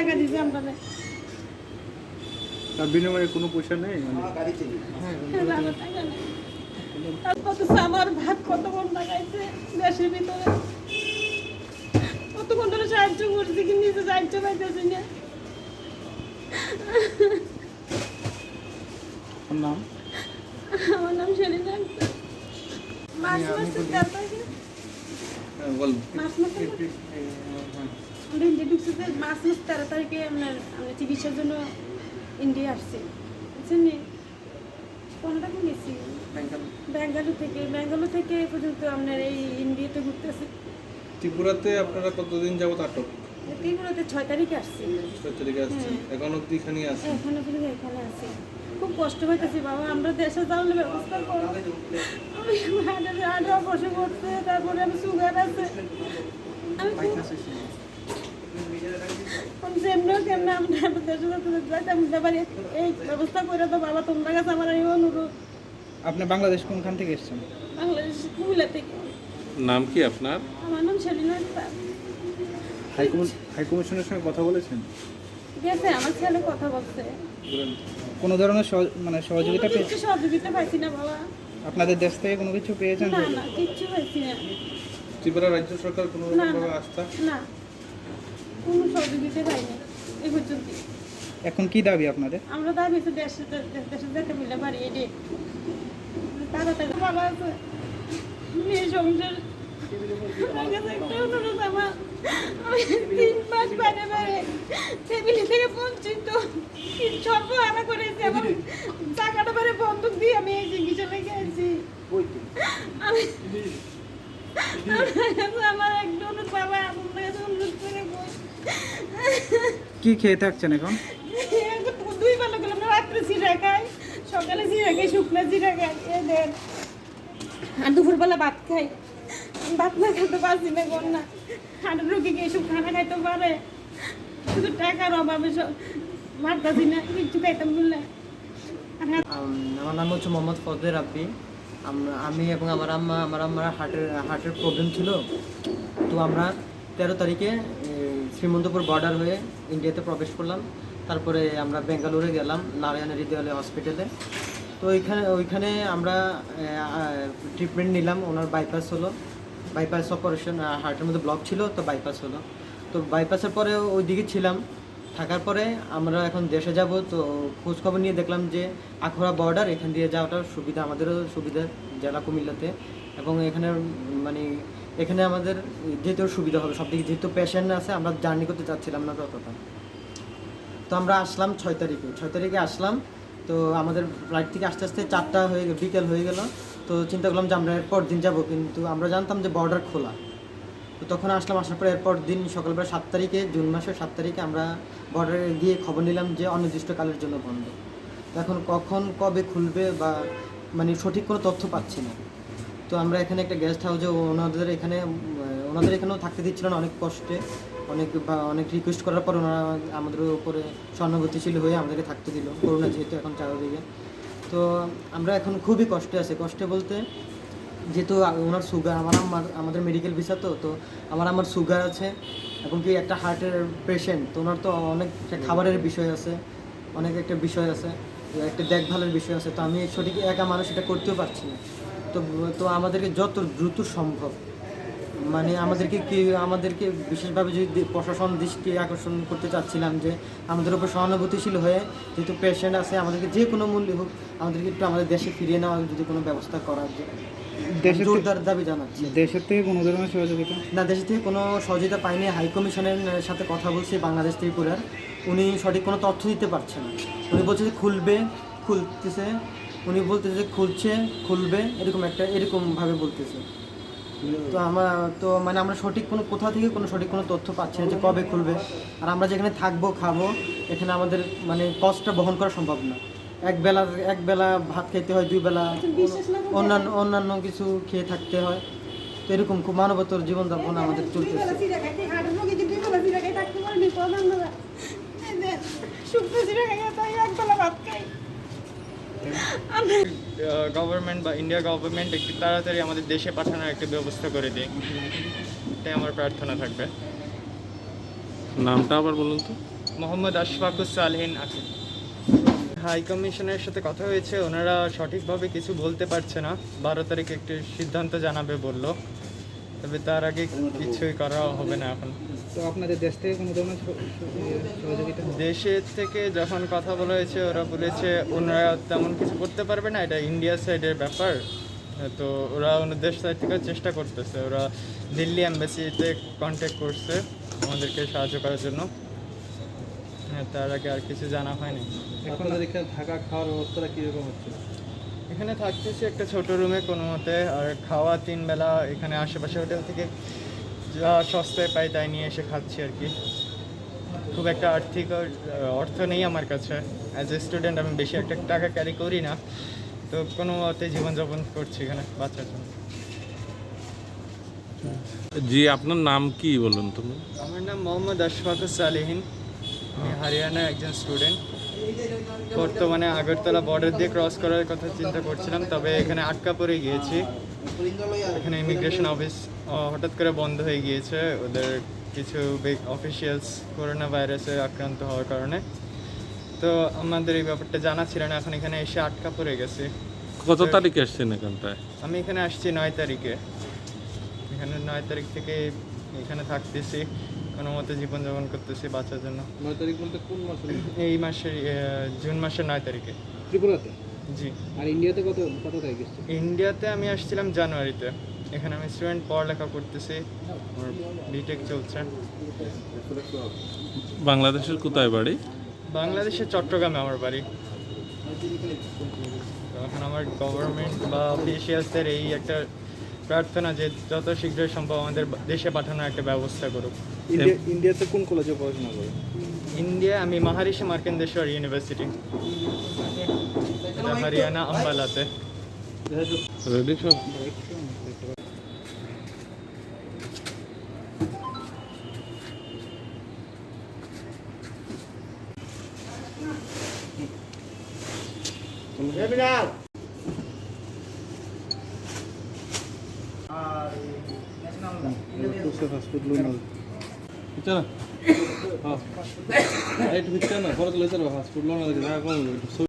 টাকা দিছে আমরা তার বিনিময়ে কোনো পয়সা নেই? মানে আমার টাকা নেই। তারপর তো আমার ভাত কত টাকাইছে দেশের ভিতরে। কতক্ষণ ধরে সাহায্য করছি কি নিজে সাহায্য পাইতেছি না। নাম? আমার নাম সেলিনা। মাস মাসে হ্যাঁ, বল মাস মাসে ইন্ডিয়া ঢুকছি যে মাস মাস তেরো তারিখে আপনার আমরা চিকিৎসার জন্য ইন্ডিয়া আসছি। বুঝছেন নি? কোনটা কোন গেছি? ব্যাঙ্গালুর। থেকে ব্যাঙ্গালুর থেকে এ পর্যন্ত আপনার এই ইন্ডিয়াতে ঘুরতে ঘুরতেছি ত্রিপুরাতে আপনারা কতদিন যাবত আটক? ত্রিপুরাতে ছয় তারিখে আসছি। ছয় তারিখে আসছেন। হ্যাঁ। এখন অব্দি এখানেই আছেন? এখানে পর্যন্ত এখানে আছি। খুব কষ্ট হইতেছি বাবা আমরা দেশে যাওয়ার ব্যবস্থা করো। আমি হার্টের হার্টের অপারেশন তারপরে আমি সুগার আছে। আমি আমরা এবার এই ব্যবস্থা করে তো বাবা তোমরা কাছে আমার এই অনুরোধ। আপনি বাংলাদেশ কোনখান থেকে এসেছেন? বাংলাদেশ কুমিল্লা থেকে। নাম কি আপনার? আমার নাম সেলিনা। হাইকমিশন হাইকমিশনের সঙ্গে কথা বলেছেন? গেছে আমার ছেলে কথা বলছে। কোনো ধরনের সহ- মানে সহযোগিতা কোনো পেয়ে কিছু সহযোগিতা পাইছি না বাবা। আপনাদের দেশ থেকে কোনো কিছু পেয়েছেন না না কিচ্ছু পাইছি না। ত্রিপুরা রাজ্য সরকার কোনো না। আস্থা? না কোনো সহযোগিতা পাইনি। এ পর্যন্ত। এখন কি দাবি আপনাদের? আমরা দাবি আছে দেশে দেশে যেতে মিলে পারি এটি তাড়াতাড়ি ভালো আছে। মেয়ে সংসার তিন মাস বাইরে ফ্যামিলি থেকে বঞ্চিত। করেছি টাকাটা বারে বন্ধক দিয়ে আমি এই চিকিৎসা লেগে আছি। আমি আমার একটা অনুরোধ বাবা আপনার কাছে অনুরোধ করে বল কি খেয়ে থাকছেন এখন? দুই বেলা গেলাম রাত্রে জিরা খাই সকালে জিরা খাই শুকনো জিরা খাই এ দেন আর দুপুরবেলা ভাত খাই। ভাত না খেতে পারছি না কোন না হাটের রুগী গিয়ে এসব খানা খাইতে পারে? শুধু টাকার অভাবে সব মারতাছি না কিচ্ছু খাইতাম বললে আমার নাম হচ্ছে মোহাম্মদ ফজলে রাব্বি। আমি এবং আমার আম্মা, আমার আম্মার হার্টের হার্টের প্রবলেম ছিল। তো আমরা তেরো তারিখে শ্রীমন্তপুর বর্ডার হয়ে ইন্ডিয়াতে প্রবেশ করলাম। তারপরে আমরা বেঙ্গালুরে গেলাম, নারায়ণ হৃদয়ালয় হসপিটালে তো ওইখানে ওইখানে আমরা ট্রিটমেন্ট নিলাম। ওনার বাইপাস হলো। বাইপাস অপারেশন হার্টের মধ্যে ব্লক ছিল, তো বাইপাস হলো। তো বাইপাসের পরে ওই দিকে ছিলাম। থাকার পরে আমরা এখন দেশে যাব, তো খোঁজখবর নিয়ে দেখলাম যে আখড়া বর্ডার এখান দিয়ে যাওয়াটা সুবিধা, আমাদেরও সুবিধা জেলা কুমিল্লাতে। এবং এখানে মানে এখানে আমাদের যেতেও সুবিধা হবে সব দিকে যেহেতু পেশেন্ট আছে, আমরা জার্নি করতে চাচ্ছিলাম না ততটা। তো আমরা আসলাম ছয় তারিখে ছয় তারিখে আসলাম, তো আমাদের ফ্লাইট থেকে আস্তে আস্তে চারটা হয়ে বিকেল হয়ে গেল। তো চিন্তা করলাম যে আমরা এরপর দিন যাব, কিন্তু আমরা জানতাম যে বর্ডার খোলা। তো তখন আসলাম, আসার পরে এরপর দিন সকালবেলা সাত তারিখে, জুন মাসের সাত তারিখে আমরা বর্ডারে গিয়ে খবর নিলাম যে অনির্দিষ্টকালের জন্য বন্ধ। এখন কখন, কবে খুলবে বা মানে সঠিক কোনো তথ্য পাচ্ছি না। তো আমরা এখানে একটা গেস্ট হাউসে ওনাদের এখানে, ওনাদের এখানেও থাকতে দিচ্ছিল না অনেক কষ্টে। অনেক বা অনেক রিকোয়েস্ট করার পর ওনারা আমাদের উপরে সহানুভূতিশীল হয়ে আমাদেরকে থাকতে দিল। করোনা যেহেতু এখন চারিদিকে। তো আমরা এখন খুবই কষ্টে আছি। কষ্টে বলতে যেহেতু ওনার সুগার আমার আম্মার আমাদের মেডিকেল ভিসা তো তো আমার আমার সুগার আছে এবং কি একটা হার্টের পেশেন্ট তো ওনার তো অনেক খাবারের বিষয় আছে অনেক একটা বিষয় আছে একটা দেখভালের বিষয় আছে তো আমি সঠিক একা মানুষ এটা করতেও পারছি না। তো তো আমাদেরকে যত দ্রুত সম্ভব মানে আমাদেরকে কি আমাদেরকে বিশেষভাবে যদি প্রশাসন দৃষ্টি আকর্ষণ করতে চাচ্ছিলাম যে আমাদের উপর সহানুভূতিশীল হয়ে যেহেতু পেশেন্ট আছে আমাদেরকে যে কোনো মূল্যে হোক আমাদেরকে একটু আমাদের দেশে ফিরিয়ে নেওয়ার যদি কোনো ব্যবস্থা করার যে দেশের থেকে- জোরদার দাবি জানাচ্ছি। দেশের থেকে কোনো ধরনের সহযোগিতা? না দেশ থেকে কোনো সহযোগিতা পাইনি। হাই কমিশনের সাথে কথা বলছি বাংলাদেশ থেকে ত্রিপুরার উনি সঠিক কোনো তথ্য দিতে পারছে না। উনি বলছে যে খুলবে খুলতেছে। উনি বলতেছে যে খুলছে খুলবে এরকম একটা এরকমভাবে বলতেছে। তো আমার তো মানে আমরা সঠিক কোনো কোথা থেকে কোনো সঠিক কোনো তথ্য পাচ্ছি না যে কবে খুলবে। আর আমরা যেখানে থাকব খাব এখানে আমাদের মানে কষ্টটা বহন করা সম্ভব না। এক বেলা এক বেলা ভাত খেতে হয় দুই বেলা অন্যান্য অন্যান্য কিছু খেয়ে থাকতে হয়। তো এরকম খুব মানবতর জীবনযাপন আমাদের চলতেছে। দুই তাই গভর্নমেন্ট বা ইন্ডিয়া গভর্নমেন্ট একটু তাড়াতাড়ি আমাদের দেশে পাঠানোর একটা ব্যবস্থা করে দিক। এটাই আমার প্রার্থনা থাকবে। নামটা আবার বলুন তো। মোহাম্মদ আশফাকুস সালহিন আকিব হাই কমিশনের সাথে কথা হয়েছে ওনারা সঠিকভাবে কিছু বলতে পারছে না। বারো তারিখ একটি সিদ্ধান্ত জানাবে বলল তবে তার আগে কিছুই করা হবে না এখন। তো আপনাদের দেশ থেকে কোনো ধরনের সহযোগিতা দেশের থেকে যখন কথা বলা হয়েছে ওরা বলেছে ওনারা তেমন কিছু করতে পারবে না এটা ইন্ডিয়া সাইডের ব্যাপার। তো ওরা ওনার দেশ সাইড থেকে চেষ্টা করতেছে ওরা দিল্লি অ্যাম্বাসিতে কন্ট্যাক্ট করছে আমাদেরকে সাহায্য করার জন্য। তার আগে আর কিছু জানা হয়নি। আপনাদের এখানে থাকা খাওয়ার ব্যবস্থাটা কীরকম হচ্ছে? এখানে থাকতেছি একটা ছোট রুমে কোনো মতে আর খাওয়া তিন বেলা এখানে আশেপাশে হোটেল থেকে যা সস্তায় পাই তাই নিয়ে এসে খাচ্ছি আর কি। খুব একটা আর্থিক অর্থ নেই আমার কাছে। অ্যাজ এ স্টুডেন্ট আমি বেশি একটা টাকা ক্যারি করি না। তো কোনো মতে জীবনযাপন করছি এখানে বাচ্চার জন্য। জি আপনার নাম কি বলুন তুমি আমার নাম মোহাম্মদ আশফাকুস সালেহিন। আমি হরিয়ানার একজন স্টুডেন্ট। বর্তমানে আগরতলা বর্ডার দিয়ে ক্রস করার কথা চিন্তা করছিলাম তবে এখানে আটকা পড়ে গিয়েছি। এখানে ইমিগ্রেশন অফিস হঠাৎ করে বন্ধ হয়ে গিয়েছে। ওদের কিছু অফিসিয়ালস করোনা ভাইরাসে আক্রান্ত হওয়ার কারণে। তো আমাদের এই ব্যাপারটা জানা ছিল না এখন এখানে এসে আটকা পড়ে গেছে। কত তারিখে এসছেন এখানটায়? আমি এখানে আসছি নয় তারিখে। এখানে নয় তারিখ থেকে এখানে থাকতেছি। কোনো মতে জীবনযাপন করতেছি বাচ্চার জন্য। নয় তারিখ বলতে কোন মাসে? এই মাসের জুন মাসের নয় তারিখে। ত্রিপুরাতে? জি। আর ইন্ডিয়াতে কত কত তারিখ ইন্ডিয়াতে আমি আসছিলাম জানুয়ারিতে। এখানে আমি স্টুডেন্ট পড়ালেখা করতেছি। আমার বিটেক চলছে। বাংলাদেশের কোথায় বাড়ি? বাংলাদেশের চট্টগ্রামে আমার বাড়ি। তো এখন আমার গভর্নমেন্ট বা অফিসিয়ালসদের এই একটা প্রার্থনা যে যত শীঘ্রই সম্ভব আমাদের দেশে পাঠানোর একটা ব্যবস্থা করুক। ইন্ডিয়াতে কোন কলেজে পড়াশোনা করে? ইন্ডিয়া আমি মহারিষি মার্কেন্দেশ্বর ইউনিভার্সিটি। হরিয়ানা আম্বালাতে। সব ফাস্টফুড লোন চলো